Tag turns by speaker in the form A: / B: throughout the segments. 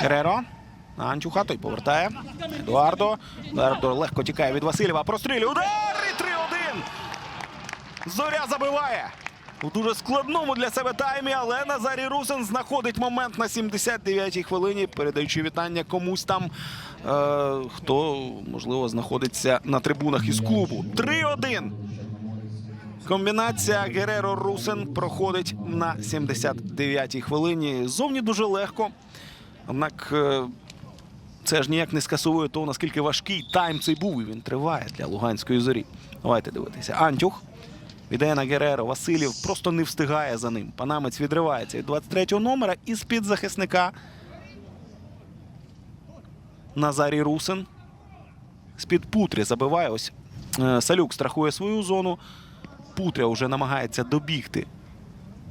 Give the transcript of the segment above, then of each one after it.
A: Гереро. Анчуха той повертає. Едуардо. Едуардо легко тікає від Васильєва. Прострілює. Удар! І 3-1. Зоря забиває. У дуже складному для себе таймі, але Назарій Русин знаходить момент на 79-й хвилині, передаючи вітання комусь там, е, хто, можливо, знаходиться на трибунах із клубу. 3-1. Комбінація Гереро Русин проходить на 79-й хвилині. Зовні дуже легко. Однак е, це ж ніяк не скасовує того, наскільки важкий тайм цей був. І він триває для Луганської зорі. Давайте дивитися. Антюх віддає на Гереро. Васильєв просто не встигає за ним. Панамець відривається від 23-го номера і з-під захисника Назарій Русин. З-під Путрі забиває. Ось е, Салюк страхує свою зону. Путря вже намагається добігти,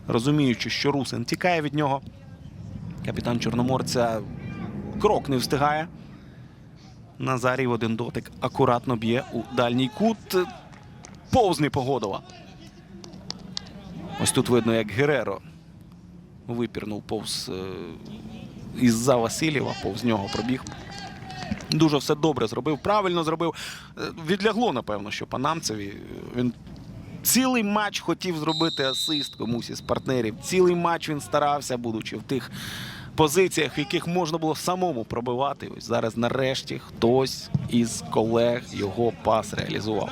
A: розуміючи, що Русин тікає від нього. Капітан Чорноморця крок не встигає. Назарій в один дотик акуратно б'є у дальній кут. Повз Непогодова. Ось тут видно, як Гереро випірнув повз е, із-за Васильєва, повз нього пробіг. Дуже все добре зробив, правильно зробив. Е, Відлягло, напевно, що панамцеві. Він цілий матч хотів зробити асист комусь із партнерів. Цілий матч він старався, будучи в тих позиціях, в яких можна було самому пробивати. Ось зараз нарешті хтось із колег його пас реалізував.